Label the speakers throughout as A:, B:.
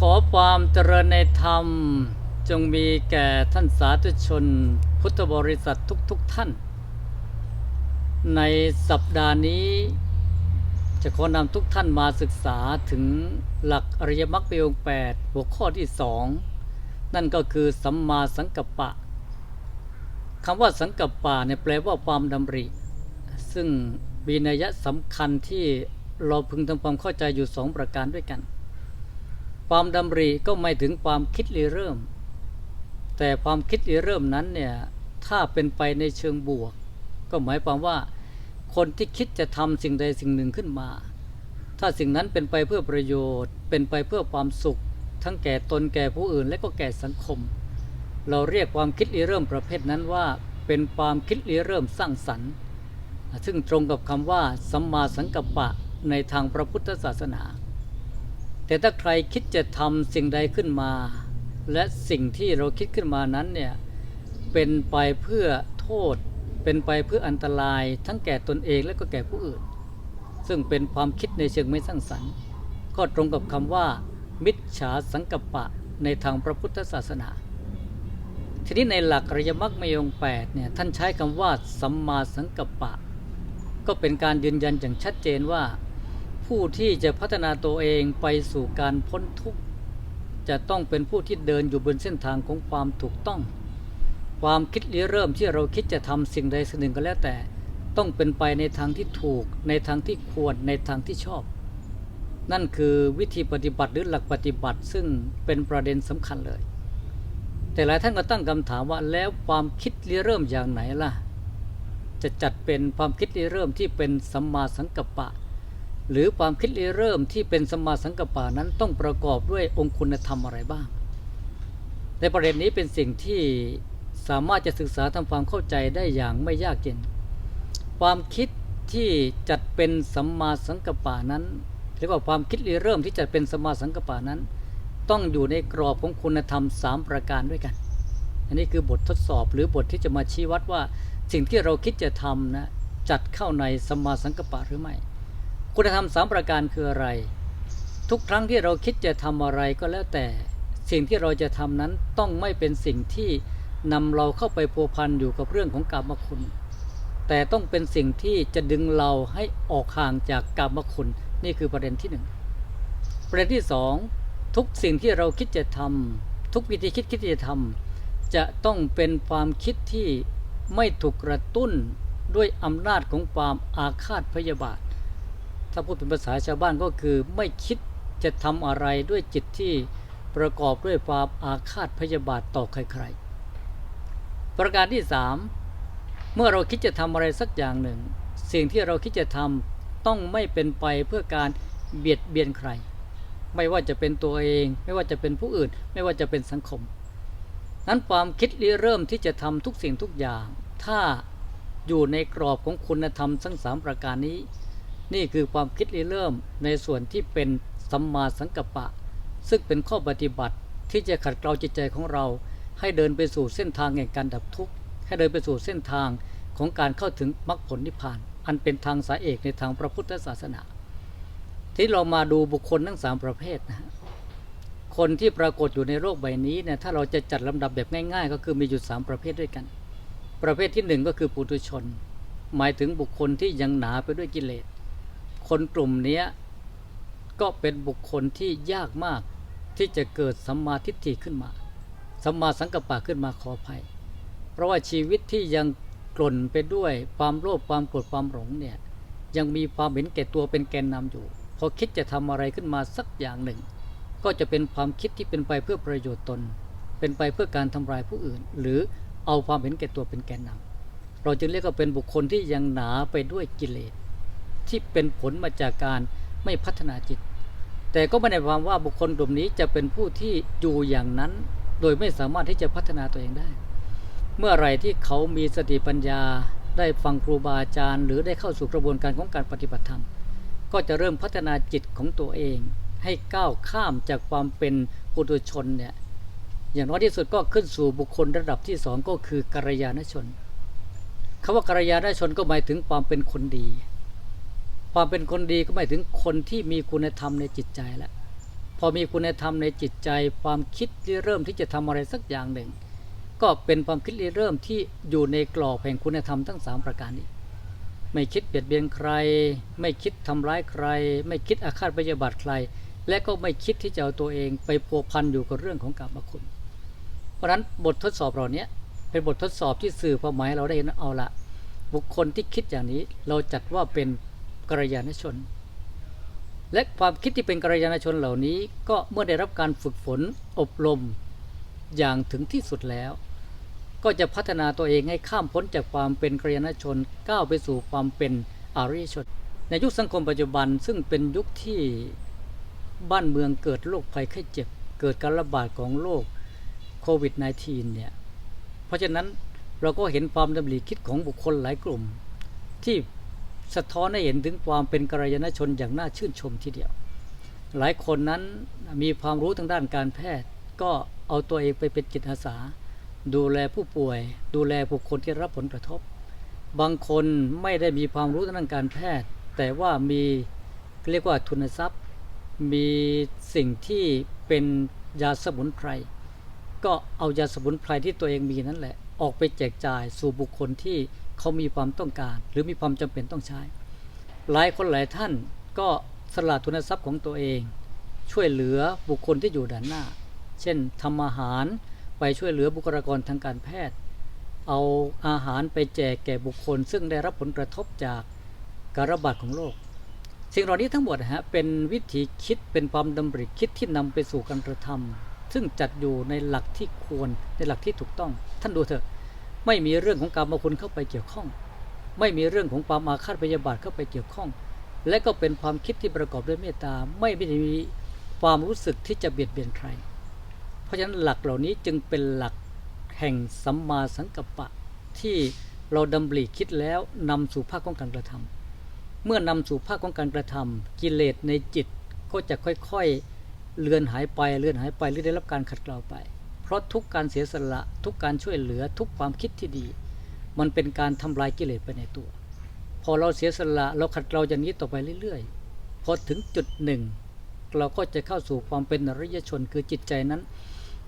A: ขอความเจริญในธรรม จงมีแก่ท่านสาธุชน พุทธบริษัททุกๆทท่าน ในสัปดาห์นี้ จะขอนำทุกท่านมาศึกษาถึงหลักอริยมรรคปีองค์แปดหัวข้อที่สองนั่นก็คือสัมมาสังกัปปะคำว่าสังกัปปะเนี่ยแปลว่าความดำริ ซึ่งมีนัยสำคัญที่เราพึงทำความเข้าใจอยู่สองประการด้วยกัน ความดำริก็ไม่ถึงความคิดริเริ่ม แต่ความคิดริเริ่มนั้นเนี่ยถ้าเป็นไปในเชิงบวก ก็หมายความว่า คนที่คิดจะทำสิ่งใดสิ่งหนึ่งขึ้นมา ถ้าสิ่งนั้นเป็นไปเพื่อประโยชน์ เป็นไปเพื่อความสุข ทั้งแก่ตนแก่ผู้อื่นและก็แก่สังคม เราเรียกความคิดริเริ่มประเภทนั้นว่า เป็นความคิดริเริ่มสร้างสรรค์ซึ่งตรงกับคำว่าสัมมาสังกัปปะในทางพระพุทธศาสนา แต่ถ้าใครคิดจะทำสิ่งใดขึ้นมา และสิ่งที่เราคิดขึ้นมานั้นเนี่ยเป็นไปเพื่อโทษ เป็นไปเพื่ออันตรายทั้งแก่ตนเองและก็แก่ผู้อื่น ซึ่งเป็นความคิดในเชิงไม่สร้างสรรค์ ก็ตรงกับคำว่า มิจฉาสังกัปปะในทางพระพุทธศาสนา ทีนี้ในหลักอริยมรรคมยงแปดเนี่ยท่านใช้คำว่าสัมมาสังกัปปะ ก็เป็นการยืนยันอย่างชัดเจนว่า ผู้ที่จะพัฒนาตัวเองไปสู่การพ้นทุกข์ จะต้องเป็นผู้ที่เดินอยู่บนเส้นทางของความถูกต้อง ความคิดริเริ่มที่เราคิดจะทำสิ่งใดสิ่งหนึ่งก็แล้วแต่ ต้องเป็นไปในทางที่ถูก ในทางที่ควรในทางที่ชอบ นั่นคือวิธีปฏิบัติหรือหลักปฏิบัติซึ่งเป็นประเด็นสำคัญเลย แต่หลายท่านก็ตั้งคำถามว่าแล้วความคิดริเริ่มอย่างไหนล่ะ จะจัดเป็นความคิดริเริ่มที่เป็นสัมมาสังกัปปะ หรือความคิดริเริ่มที่เป็นสมาสังกปปะนั้นต้องประกอบด้วยองค์คุณธรรมอะไรบ้าง ในประเด็นนี้เป็นสิ่งที่สามารถจะศึกษาทำความเข้าใจได้อย่างไม่ยากเย็น ความคิดที่จัดเป็นสัมมาสังกปปะนั้นเรียกว่าความคิดริเริ่มที่จัดเป็นสัมมาสังกปปะนั้น ต้องอยู่ในกรอบของคุณธรรมสามประการด้วยกัน อันนี้คือบททดสอบหรือบทที่จะมาชี้วัดว่าสิ่งที่เราคิดจะทำนะจัดเข้าในสัมมาสังกปปะหรือไม่ คุณธรรมสามประการคืออะไร ทุกครั้งที่เราคิดจะทำอะไรก็แล้วแต่ สิ่งที่เราจะทำนั้นต้องไม่เป็นสิ่งที่นำเราเข้าไปพัวพันอยู่กับเรื่องของกรรมคุณ แต่ต้องเป็นสิ่งที่จะดึงเราให้ออกห่างจากกรรมคุณ นี่คือประเด็นที่หนึ่งประเด็นที่สองทุกสิ่งที่เราคิดจะทำทุกวิธีคิดคิดจะทำจะต้องเป็นความคิดที่ไม่ถูกกระตุ้นด้วยอำนาจของความอาฆาตพยาบาท ถ้าพูดเป็นภาษาชาวบ้านก็คือไม่คิดจะทำอะไรด้วยจิตที่ประกอบด้วยความอาฆาตพยาบาทต่อใครๆ ประการที่สามเมื่อเราคิดจะทำอะไรสักอย่างหนึ่ง สิ่งที่เราคิดจะทำต้องไม่เป็นไปเพื่อการเบียดเบียนใคร ไม่ว่าจะเป็นตัวเอง ไม่ว่าจะเป็นผู้อื่น ไม่ว่าจะเป็นสังคม นั้นความคิดริเริ่มที่จะทำทุกสิ่งทุกอย่าง ถ้าอยู่ในกรอบของคุณธรรมทั้งสามประการนี้ นี่คือความคิดริเริ่มในส่วนที่เป็นสัมมาสังกัปปะ ซึ่งเป็นข้อปฏิบัติที่จะขัดเกลาจิตใจของเรา ให้เดินไปสู่เส้นทางแห่งการดับทุกข์ให้เดินไปสู่เส้นทางของการเข้าถึงมรรคผลนิพพาน อันเป็นทางสายเอกในทางพระพุทธศาสนา ที่เรามาดูบุคคลทั้งสามประเภทนะคนที่ปรากฏอยู่ในโลกใบนี้เนี่ยถ้าเราจะจัดลำดับแบบง่าย ๆ ก็คือมีอยู่สามประเภทด้วยกัน ประเภทที่หนึ่งก็คือปุถุชน หมายถึงบุคคลที่ยังหนาไปด้วยกิเลส คนกลุ่มนี้ก็เป็นบุคคลที่ยากมากที่จะเกิดสัมมาทิฏฐิขึ้นมาสัมมาสังกัปปะขึ้นมาขออภัย เพราะว่าชีวิตที่ยังกล่นไปด้วยความโลภความโกรธความหลงเนี่ยยังมีความเห็นแก่ตัวเป็นแกนนำอยู่ พอคิดจะทำอะไรขึ้นมาสักอย่างหนึ่ง ก็จะเป็นความคิดที่เป็นไปเพื่อประโยชน์ตน เป็นไปเพื่อการทำลายผู้อื่น หรือเอาความเห็นแก่ตัวเป็นแกนนำเราจึงเรียกว่าเป็นบุคคลที่ยังหนาไปด้วยกิเลส ที่เป็นผลมาจากการไม่พัฒนาจิต แต่ก็ไม่ได้ความว่าบุคคลกลุ่มนี้จะเป็นผู้ที่อยู่อย่างนั้น โดยไม่สามารถที่จะพัฒนาตัวเองได้ เมื่อไรที่เขามีสติปัญญาได้ฟังครูบาอาจารย์ หรือได้เข้าสู่กระบวนการของการปฏิบัติธรรม ก็จะเริ่มพัฒนาจิตของตัวเอง ให้ก้าวข้ามจากความเป็นปุถุชนเนี่ยอย่างน้อยที่สุดก็ขึ้นสู่บุคคลระดับที่สองก็คือกัลยาณชนคำว่ากัลยาณชนก็หมายถึงความเป็นคนดี ความเป็นคนดีก็หมายถึงคนที่มีคุณธรรมในจิตใจแล้วพอมีคุณธรรมในจิตใจ ความคิดที่เริ่มที่จะทำอะไรสักอย่างหนึ่ง ก็เป็นความคิดเริ่มที่อยู่ในกรอบแห่งคุณธรรมทั้งสามประการนี้ ไม่คิดเบียดเบียนใคร ไม่คิดทำร้ายใคร ไม่คิดอาฆาตพยาบาทใคร และก็ไม่คิดที่จะเอาตัวเองไปพัวพันอยู่กับเรื่องของกรรมคุณ เพราะฉะนั้นบททดสอบเหล่านี้เป็นบททดสอบที่สื่อความหมายเราได้เห็นว่าเอาละบุคคลที่คิดอย่างนี้เราจัดว่าเป็น กัลยาณชน และความคิดที่เป็นกัลยาณชนเหล่านี้ก็เมื่อได้รับการฝึกฝนอบรมอย่างถึงที่สุดแล้ว ก็จะพัฒนาตัวเองให้ข้ามพ้นจากความเป็นกัลยาณชนก้าวไปสู่ความเป็นอริยชน ในยุคสังคมปัจจุบันซึ่งเป็นยุคที่บ้านเมืองเกิดโรคภัยไข้เจ็บ เกิดการระบาดของโรคโควิด -19 เนี่ยเพราะฉะนั้นเราก็เห็นความดำริคิดของบุคคลหลายกลุ่ม ที่ สะท้อนให้เห็นถึงความเป็นกัลยาณชนอย่างน่าชื่นชมทีเดียว หลายคนนั้นมีความรู้ทางด้านการแพทย์ ก็เอาตัวเองไปเป็นจิตอาสา ดูแลผู้ป่วย ดูแลบุคคลที่รับผลกระทบ บางคนไม่ได้มีความรู้ทางด้านการแพทย์ แต่ว่ามีเรียกว่าทุนทรัพย์ มีสิ่งที่เป็นยาสมุนไพรก็เอายาสมุนไพรที่ตัวเองมีนั่นแหละ ออกไปแจกจ่ายสู่บุคคลที่เขามีความต้องการ หรือมีความจำเป็นต้องใช้ หลายคนหลายท่านก็สละทุนทรัพย์ของตัวเอง ช่วยเหลือบุคคลที่อยู่ด้านหน้า เช่นทำอาหารไปช่วยเหลือบุคลากรทางการแพทย์ เอาอาหารไปแจกแก่บุคคล ซึ่งได้รับผลกระทบจากการระบาดของโรคสิ่งเหล่านี้ทั้งหมดนะฮะเป็นวิธีคิดเป็นความดำริคิดที่นำไปสู่การกระทำ ซึ่งจัดอยู่ในหลักที่ควรในหลักที่ถูกต้อง ท่านดูเถอะ ไม่มีเรื่องของการมาคุณเข้าไปเกี่ยวข้อง ไม่มีเรื่องของความอาฆาตพยาบาทเข้าไปเกี่ยวข้อง และก็เป็นความคิดที่ประกอบด้วยเมตตาไม่ได้มีความรู้สึกที่จะเบียดเบียนใคร เพราะฉะนั้นหลักเหล่านี้จึงเป็นหลักแห่งสัมมาสังกัปปะที่เราดำริคิดแล้วนำสู่ภาคของการกระทำเมื่อนำสู่ภาคของการกระทำกิเลสในจิตก็จะค่อยๆ เลือนหายไปเลือนหายไปหรือได้รับการขัดเกลาไป เพราะทุกการเสียสละทุกการช่วยเหลือทุกความคิดที่ดี มันเป็นการทำลายกิเลสไปในตัว พอเราเสียสละเราขัดเกลาอย่างนี้ต่อไปเรื่อยๆ พอถึงจุดหนึ่ง เราก็จะเข้าสู่ความเป็นอริยชนคือจิตใจนั้น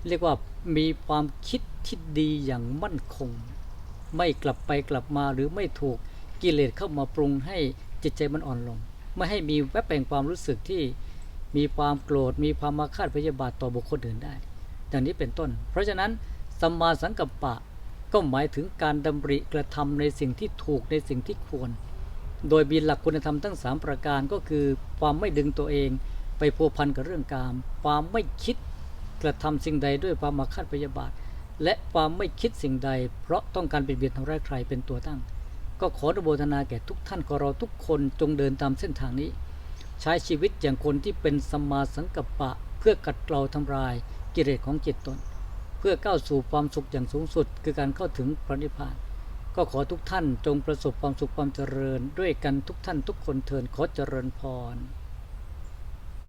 A: เรียกว่ามีความคิดที่ดีอย่างมั่นคง ไม่กลับไปกลับมาหรือไม่ถูกกิเลสเข้ามาปรุงให้จิตใจมันอ่อนลง ไม่ให้มีแวบแห่งความรู้สึกที่ มีความโกรธมีความมาคาดพยาบาทต่อบุคคลอื่นได้ดังนี้เป็นต้น เพราะฉะนั้นสัมมาสังกัปปะก็หมายถึงการดำริกระทำในสิ่งที่ถูกในสิ่งที่ควร โดยมีหลักคุณธรรมทั้ง 3 ประการก็คือ ความไม่ดึงตัวเองไปพัวพันกับเรื่องกาม ความไม่คิดกระทำสิ่งใดด้วยความมาคาดพยาบาท และความไม่คิดสิ่งใด เพราะต้องการเบียดเบียนทำร้ายใครเป็นตัวตั้ง ก็ขออนุโมทนาแก่ทุกท่านขอเราทุกคนจงเดินตามเส้นทางนี้ ใช้ชีวิตอย่างคนที่เป็นสัมมาสังกัปปะ เพื่อกัดเกลาทำลายกิเลสของจิตตน เพื่อก้าวสู่ความสุขอย่างสูงสุด คือการเข้าถึงพระนิพพาน ก็ขอทุกท่านจงประสบความสุขความเจริญ ด้วยกันทุกท่านทุกคนเทินขอเจริญพร